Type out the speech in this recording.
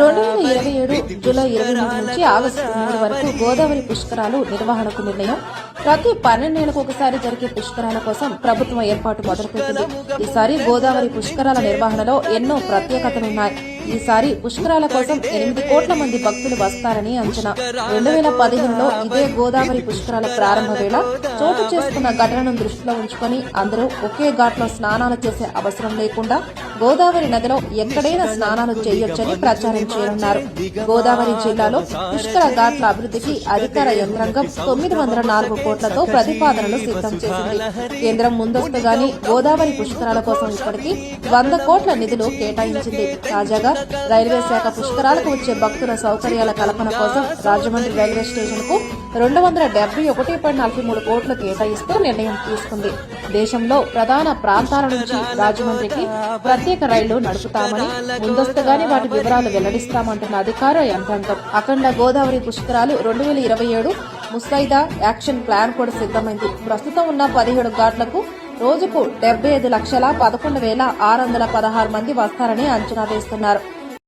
రెండు వేల ఇరవై ఏడు జూలై ఇరవై మూడు నుంచి ఆగస్టు మూడు వరకు గోదావరి పుష్కరాలు నిర్వహణకు నిర్ణయం. ప్రతి పన్నెండేళ్ళకు ఒకసారి జరిగే పుష్కరాల కోసం ప్రభుత్వం ఏర్పాటు మొదలుపెట్టింది. ఈసారి గోదావరి పుష్కరాల నిర్వహణలో ఎన్నో ప్రత్యేకతలున్నాయి. ఈసారి పుష్కరాల కోసం ఎనిమిది కోట్ల మంది భక్తులు వస్తారని అంచనా. రెండు వేల పదిహేనులో ఇదే గోదావరి పుష్కరాల ప్రారంభ వేళ చోటు చేసుకున్న ఘటనను దృష్టిలో ఉంచుకొని అందరూ ఒకే ఘాట్లో స్నానాలు చేసే అవసరం లేకుండా గోదావరి నదిలో ఎక్కడైనా స్నానాలు చేయొచ్చని ప్రచారం చేయనున్నారు. గోదావరి జిల్లాలో పుష్కర ఘాట్ల అభివృద్ధికి అధికార యంత్రాంగం తొమ్మిది వందల నాలుగు కోట్లతో ప్రతిపాదనలు సిద్ధం చేసింది. కేంద్రం ముందస్తుగానే గోదావరి పుష్కరాల కోసం ఇప్పటికీ వంద కోట్ల నిధులు కేటాయించింది. తాజాగా రైల్వే శాఖ పుష్కరాలకు వచ్చే భక్తుల సౌకర్యాల కల్పన కోసం రాజమండ్రి రైల్వే స్టేషన్కు రెండు వందల డెబ్బై ఒకటి పాయింట్ నలభై మూడు కోట్లు కేటాయిస్తూ నిర్ణయం తీసుకుంది. దేశంలో ప్రధాన ప్రాంతాల నుంచి రాజమండ్రికి ప్రత్యేక రైళ్ళు నడుపుతామని ముందస్తుగానే వాటి వివరాలు వెల్లడిస్తామంటున్న అధికార యంత్రాంగం. అఖండ గోదావరి పుష్కరాలు రెండు వేల ఇరవై ఏడు ముస్తైదా యాక్షన్ ప్లాన్ కూడా సిద్ధమైంది. ప్రస్తుతం ఉన్న పదిహేడు ఘాట్లకు రోజుకు డెబ్బై ఐదు లక్షల పదకొండు వేల ఆరు వందల పదహారు మంది వస్తారని అంచనా వేస్తున్నారు.